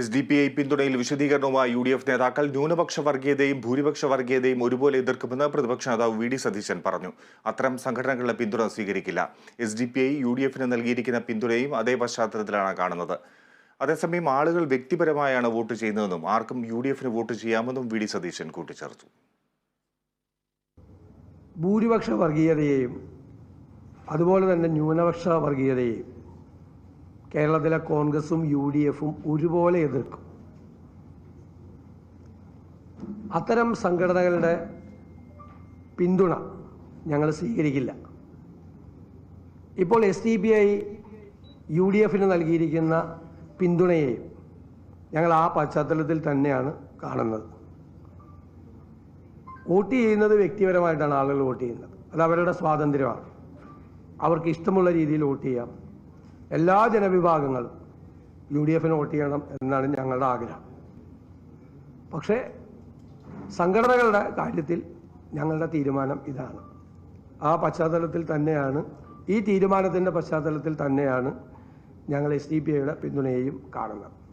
S D P I പിന്തുണയിൽ വിശദീകരണവുമായി U D F നേതാക്കൾ ന്യൂനപക്ഷ വർഗീയതയും ഭൂരിപക്ഷ വർഗീയതയും ഒരുപോലെ എതിർക്കുമെന്ന് പ്രതിപക്ഷ നേതാവ് വി ഡി സതീശൻ പറഞ്ഞു. അത്തരം സംഘടനകളുടെ പിന്തുണ സ്വീകരിക്കില്ല. S D P I U D എഫിന് നൽകിയിരിക്കുന്ന പിന്തുണയും അതേ പശ്ചാത്തലത്തിലാണ് കാണുന്നത്. അതേസമയം ആളുകൾ വ്യക്തിപരമായാണ് വോട്ട് ചെയ്യുന്നതെന്നും ആർക്കും യു ഡി എഫിന് വോട്ട് ചെയ്യാമെന്നും വി ഡി സതീശൻ കൂട്ടിച്ചേർത്തു. ഭൂരിപക്ഷ വർഗീയതയെയും അതുപോലെ തന്നെ ന്യൂനപക്ഷ വർഗീയതയെയും കേരളത്തിലെ കോൺഗ്രസും യു ഡി എഫും ഒരുപോലെ എതിർക്കും. അത്തരം സംഘടനകളുടെ പിന്തുണ ഞങ്ങൾ സ്വീകരിക്കില്ല. ഇപ്പോൾ S D B I U D എഫിന് നൽകിയിരിക്കുന്ന പിന്തുണയെയും ഞങ്ങൾ ആ പശ്ചാത്തലത്തിൽ തന്നെയാണ് കാണുന്നത്. വോട്ട് ചെയ്യുന്നത് വ്യക്തിപരമായിട്ടാണ് ആളുകൾ വോട്ട് ചെയ്യുന്നത്. അത് അവരുടെ സ്വാതന്ത്ര്യമാണ്. അവർക്ക് ഇഷ്ടമുള്ള രീതിയിൽ വോട്ട് ചെയ്യാം. എല്ലാ ജനവിഭാഗങ്ങളും യു ഡി എഫിന് വോട്ട് ചെയ്യണം എന്നാണ് ഞങ്ങളുടെ ആഗ്രഹം. പക്ഷേ സംഘടനകളുടെ കാര്യത്തിൽ ഞങ്ങളുടെ തീരുമാനം ഇതാണ്. ആ പശ്ചാത്തലത്തിൽ തന്നെയാണ് ഈ തീരുമാനത്തിന്റെ പശ്ചാത്തലത്തിൽ തന്നെയാണ് ഞങ്ങൾ എസ് ഡി പി ഐയുടെ പിന്തുണയെയും കാണുന്നത്.